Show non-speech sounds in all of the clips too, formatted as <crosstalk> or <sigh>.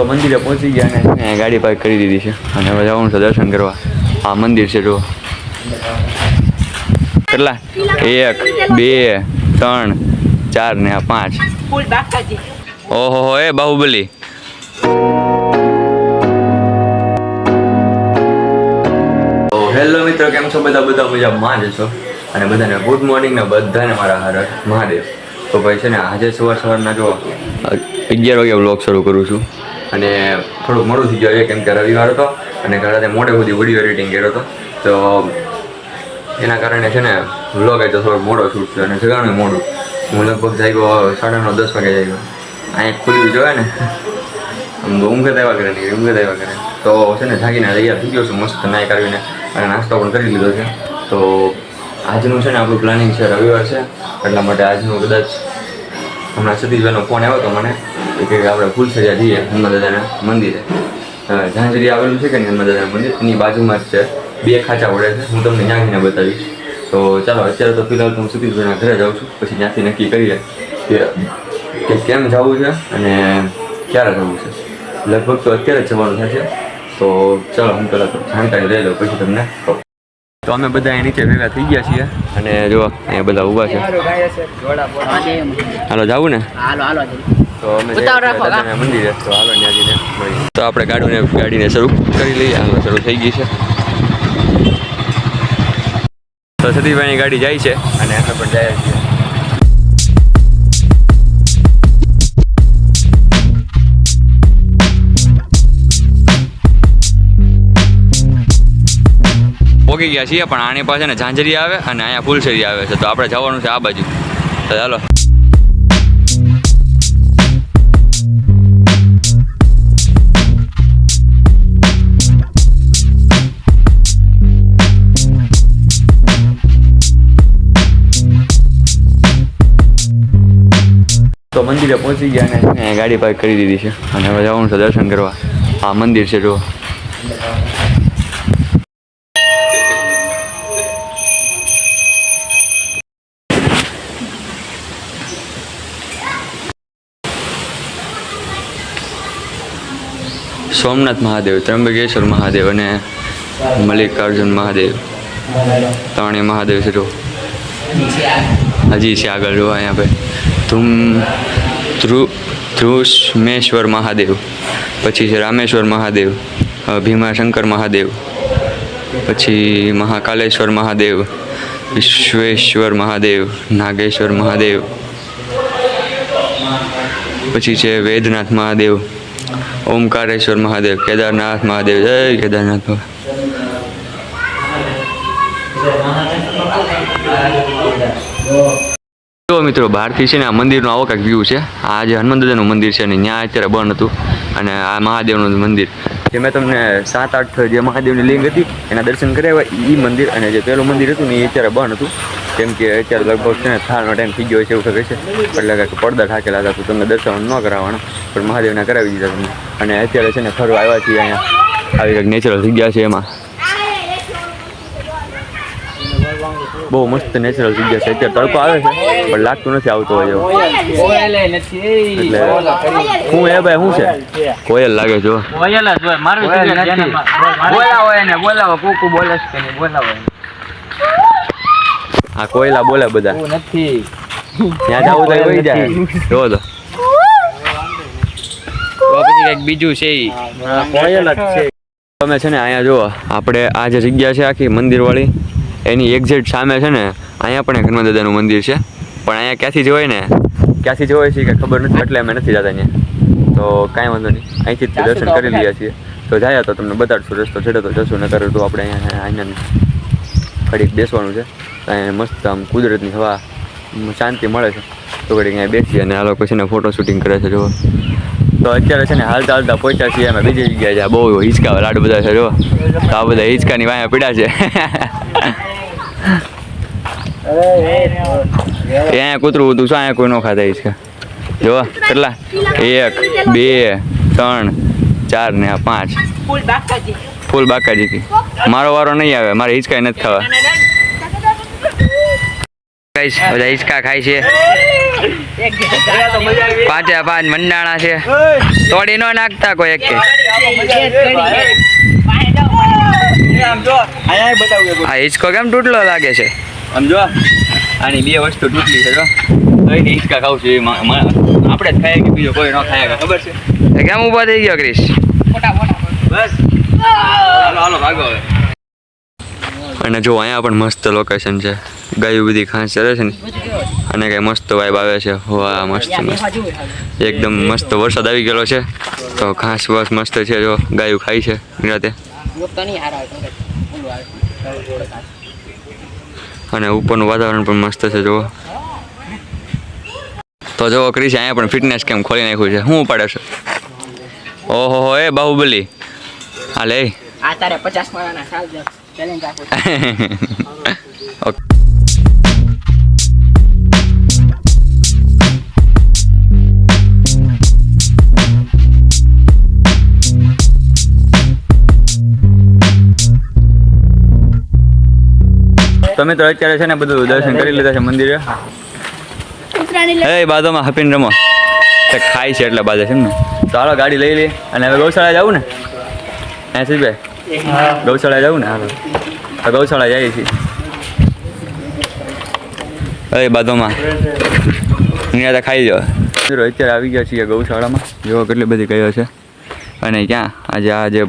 તો મંદિરે પહોંચી ગયા અને ગાડી પાર્ક કરી દીધી છે. અને હવે જવાનું છે દર્શન કરવા. આ મંદિર છે જો કેટલા? એક બે ત્રણ ચાર ને પાંચ. ઓહો હો એ બાહુબલી. હેલો મિત્રો કેમ છો બધા? બધા મજામાં જ છો. અને બધાને ગુડ મોર્નિંગ ને બધાને મારા હર હર મહાદેવ. તો ભાઈ છે ને આજે સવાર સવારના જો અગિયાર વાગે બ્લોગ શરૂ કરું છું. અને થોડુંક મોડું થઈ ગયું છે કેમ કે રવિવાર હતો અને ઘરે મોડે સુધી વીડિયો એડિટિંગ કર્યો હતો. તો એના કારણે છે ને વ્લોગ તો થોડોક મોડો શૂટ થયો અને જગાણું મોડું. હું લગભગ જાગ્યો સાડા નવ દસ વાગે જાગ્યો. અહીંયા ખુલ્યું જોવે ને. ઊંઘ જ કરે નહીં, ઊંઘે દેવા કરે. તો છે ને, જાગીને તૈયાર થઈ ગયો છું, મસ્ત નાઈ કાઢીને અને નાસ્તો પણ કરી લીધો છે. તો આજનું છે ને, આપણું પ્લાનિંગ છે રવિવાર છે. એટલા માટે આજનું કદાચ હમણાં સતીશભાઈનો ફોન આવ્યો તો મને કે આપણે ફૂલ સજા જઈએ હનુમાન દાદાના મંદિરે ઝાંઝરી આવેલું છે કે હનુમાન દાદાના મંદિર? એની બાજુમાં જ છે. બે ખાંચા પડે છે. હું તમને ત્યાં બતાવીશ. તો ચાલો, અત્યારે તો ફિલહાલ હું સતીશભાઈના ઘરે જાઉં છું. પછી ત્યાંથી નક્કી કરીએ કે કેમ જવું છે અને ક્યારે જવું છે. લગભગ તો અત્યારે જ જવાનું થશે તો ચાલો, હું પહેલાં જાણકારી લઈ લઉં, પછી તમને કહું. તો અમે બધા અહીં નીચે ભેગા થઈ ગયા છીએ. અને જો અહીંયા બધા ઊભા છે. હાલો જાવું ને. હાલો હાલો તો અમે મંદિરે. તો હાલો મળીએ. તો આપણે ગાડીને ગાડીને શરૂ કરી લઈએ. હાલો શરૂ થઈ ગઈ છે. તો સતીભાઈની ગાડી જાય છે. અને અમે પણ જાય છીએ. પોગી ગયા છીએ, પણ આની પાસે ને ઝાંઝરી આવે અને અહીંયા ફૂલસરી આવે છે. તો આપણે જવાનું છે આ બાજુ. તો ચાલો. તો મંદિરે પહોંચી ગયા અને ગાડી પાર્ક કરી દીધી છે. અને હવે જવાનું છે દર્શન કરવા. આ મંદિર છે જો સોમનાથ મહાદેવ ત્રંબકેશ્વર મહાદેવ અને મલ્લિકાર્જુન મહાદેવ. ત્રણેય મહાદેવ છે જો. હજી છે આગળ જો અહીંયા ભાઈ ધૂમ, ધ્રુ ધ્રુષ્મેશ્વર મહાદેવ. પછી છે રામેશ્વર મહાદેવ ભીમાશંકર મહાદેવ. પછી મહાકાલેશ્વર મહાદેવ, વિશ્વેશ્વર મહાદેવ, નાગેશ્વર મહાદેવ. પછી છે વેદનાથ મહાદેવ. ઓમકારેશ્વર મહાદેવ, કેદારનાથ મહાદેવ, જય કેદારનાથ. જો મિત્રો, બહારથી છે ને આ મંદિરનો આવો કંઈક વ્યૂ છે. આ જે હનુમાન દાદાનું મંદિર છે ને, ત્યાં અત્યારે બંધ હતું અને આ મહાદેવનું મંદિર. જે મેં તમને સાત, આઠ જે મહાદેવની લિંગ હતી, એના દર્શન કર્યા એ મંદિર અને જે પેલું મંદિર હતું ને એ અત્યારે બંધ હતું. કેમ કે અત્યારે લગભગ છે ને, થાળનો ટાઈમ થઈ ગયો છે એવું કહે છે એટલે પડદા થાકેલા હતા, તો તમને દર્શન ન કરાવવાના. પણ મહાદેવના કરાવી દીધા તમને. અને અત્યારે છે ને ફરવા આવ્યા છીએ અહીંયા. આવી કંઈક નેચરલ જગ્યા છે એમાં. બહુ મસ્ત નેચરલ જગ્યા છે. અત્યારે તડકો આવે છે પણ લાગતું નથી આવતો હોય એવું. એટલે શું એ ભાઈ શું છે? કોયલ લાગે જો બોલાવો એને બોલાવો કુકુ બોલે છે કે બોલાવો. આ કોયલા બોલે બધા. નથી. ત્યાં જવું તો જાય. જો તો. પછી કંઈક બીજું છે ઈ. તમે છે ને અહીંયા જુઓ આપણે આ જે જગ્યા છે આખી મંદિરવાળી એની એક્ઝેક્ટ સામે છે ને અહીંયા પણ હનુમાન દાદાનું મંદિર છે. પણ અહીંયા ક્યાંથી જવાય ને? ક્યાંથી જવાય છે કે ખબર નથી એટલે અમે નથી જતા અહીંયા. તો કાંઈ વાંધો નહીં. અહીંથી જ દર્શન કરી લઈએ છીએ. તો જાય તો તમને બતાડશું રસ્તો છેડે તો જશું કરું તો આપણે અહીંયા અહીંયા ઘડીક બેસવાનું છે. અહીંયા મસ્ત આમ કુદરતની હવા શાંતિ મળે છે. તો ઘડીક અહીંયા બેસીએ અને આ લોકો છે ને ફોટો શૂટિંગ કરે છે જો તો અત્યારે છે ને હાલતા હાલતા પહોંચ્યા છીએ અમે બીજી જગ્યાએ છે. બહુ હિંચકા લાડુ બધા છે જો તો આ બધા હિંચકાની વાયા પીડા છે. અહીંયા કૂતરું હતું શું અહીંયા કોઈ નો ખાતા હિંચકા જો કેટલા? એક બે ત્રણ ચાર ને આ પાંચ. ફૂલ બાકાજી. કી મારો વારો નહીં આવે મારે હિંચકાઈ નથી ખાવા. બધા હિંચકા ખાય છે. પાંચે પાંચ મંડાણા છે. તોડી નો નાખતા કોઈ એક હા હિંચકો કેમ તૂટલો લાગે છે? સમજો આની બે વસ્તુ તૂટલી છે જો એ હિંચકા ખાવું છે આપણે જ ખાઈએ કે બીજો કોઈ ન ખાય ખબર છે કેમ ઊભો થઈ ગયો ક્રિશ? મોટા મોટા બસ. હાલો હાલો ભાગો હવે. અને જો અહીંયા પણ મસ્ત લોકેશન છે. ગાયું બધી ઘાસ ચરે છે ને અને કઈ મસ્ત વાઇબ આવે છે. વાહ મસ્ત મસ્ત. એકદમ મસ્ત વરસાદ આવી ગયેલો છે. તો ઘાસ બસ મસ્ત છે જો. ગાયું ખાય છે નિરાતે અને ઉપરનું વાતાવરણ પણ મસ્ત છે જુઓ. તો જો ક્રિશ અહીંયા પણ ફિટનેસ કેમ ખોલી નાખ્યું છે. શું પાડે છે? ઓહો હો એ બાહુબલી. હા લે આ તારે પચાસ માળાના સાલ ચેલેન્જ આપો <laughs> <laughs> ઓકે. તમે તો અત્યારે છે ને બધું દર્શન કરી લીધા છે મંદિરે. હે બાજુમાં હપીને રમો. તે ખાય છે એટલે બાજુ છે ને તો હાલો ગાડી લઈ લે અને હવે ગૌશાળા જવું ને? હે ભાઈ ગૌશાળા જવું ને? હાલો તો ગૌશાળા જઈએ છીએ. અરે બાજુમાં. અહીંયા ખાઈ જાઓ અત્યારે આવી ગયા છીએ ગૌશાળામાં. જોવો કેટલી બધી કયો છે. અને ક્યાં? આજે આ જે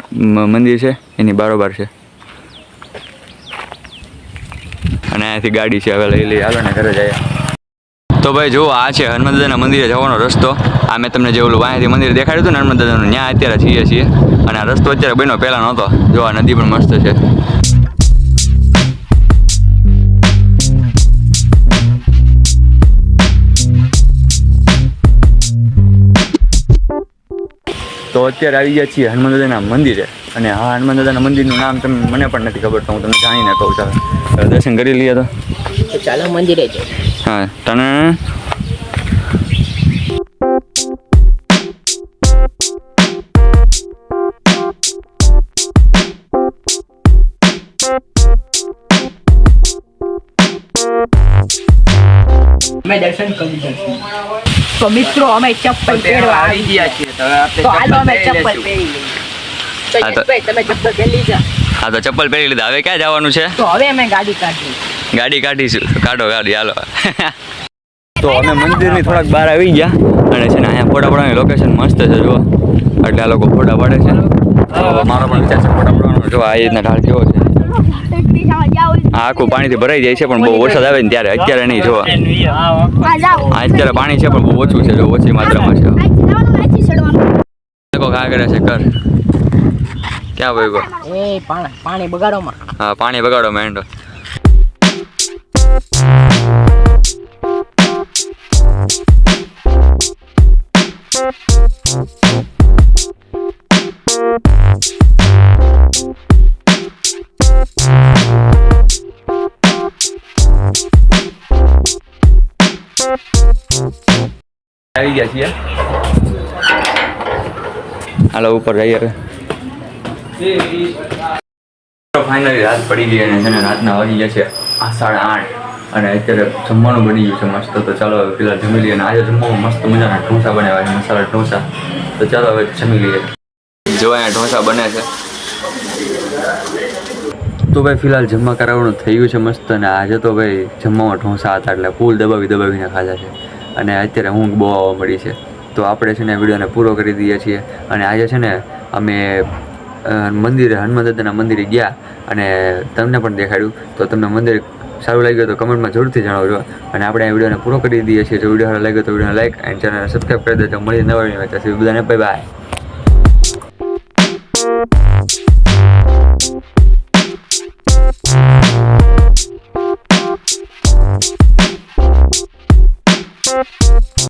મંદિર છે એની બારોબાર છે. અને અહીંયાથી ગાડી છે, હવે લઈ લઈ હાલો ને ઘરે જઈએ. તો ભાઈ જુઓ, આ છે હનુમાન દાદાના મંદિરે જવાનો રસ્તો. આ મેં તમને જે ઓલું અહીંયાથી મંદિર દેખાડ્યું હતું ને હનુમાન દાદાનું ત્યાં અત્યારે છીએ છીએ. અને આ રસ્તો અત્યારે બન્યો પહેલાં નહોતો. જો આ નદી પણ મસ્ત છે. તો અત્યારે આવી ગયા છીએ હનુમાન દાદાના મંદિરે. અને આ હનુમાન દાદાના મંદિરનું નામ તમે મને પણ નથી ખબર તો હું તમને જાણીને કહું ચાલો દર્શન કરી લઈએ તો. ચાલો મંદિરે જઈએ. હા તને? અમે દર્શન કરી દર્શન તો મિત્રો અમે ચપ્પલ પહેરવા. આવી ગયા છીએ તો હાલો અમે આપણે ચપ્પલ પહેરી લઈએ. હા, તો- ચપ્પલ પહેરી લીધા હા તો ચપ્પલ પહેરી લીધા. હવે ક્યાં જવાનું છે? તો હવે અમે ગાડી કાઢી ગાડી કાઢીશું. કાઢો ગાડી હાલો. તો અમે મંદિરની થોડાક બહાર આવી ગયા. અને છે ને અહીંયા ફોટા પડવાની લોકેશન મસ્ત છે જો એટલે આ લોકો ફોટા પાડે છે. મારો પણ વિચાર છે ફોટા પડવાનો. જો આ રીતના ઢાળ કેવો છે. આખું પાણીથી ભરાઈ જાય છે પણ બહુ વરસાદ આવે ને ત્યારે. અત્યારે નહીં જોવા અત્યારે પાણી છે પણ બહુ ઓછું છે જો ઓછી માત્રામાં છે. દેખો કા કરે છે કર. ક્યાં ભાઈ ગયો એ પાણી પાણી બગાડોમાં હા પાણી બગાડો મેંડો આવી ગયા છીએ. હાલો ઉપર જઈએ હવે. ફાઇનલી રાત પડી ગઈ અને છે ને રાતના વાગી ગયા છે આ સાડા આઠ. અને અત્યારે જમવાનું બની ગયું છે મસ્ત. તો ચાલો હવે પેલા જમી લઈએ અને આજે જમવામાં મસ્ત મજાના ઢોસા બનાવ્યા છે, મસાલા ઢોસા. તો ચાલો હવે જમી લઈએ. જો અહીંયા ઢોસા બને છે. તો ભાઈ ફિલહાલ જમવા કરાવવાનું થઈ ગયું છે મસ્ત અને આજે તો ભાઈ જમવામાં ઢોસા હતા એટલે ફૂલ દબાવી દબાવીને ખાધા છે. અને અત્યારે ઊંઘ બહુ આવવા મળી છે. તો આપણે છે ને વિડીયોને પૂરો કરી દઈએ છીએ. અને આજે છે ને અમે મંદિરે, હનુમાન દાદાના મંદિરે ગયા અને તમને પણ દેખાડ્યું. તો તમને મંદિર સારું લાગ્યું તો કમેન્ટમાં જરૂરથી જણાવજો. અને આપણે આ વિડીયોને પૂરો કરી દઈએ છીએ. જો વીડિયો સારો લાગ્યો તો વિડીયોને લાઈક એન્ડ ચેનલને સબસ્ક્રાઈબ કરી દેજો. મળી નવા વીડિયો બધાને બાય બાય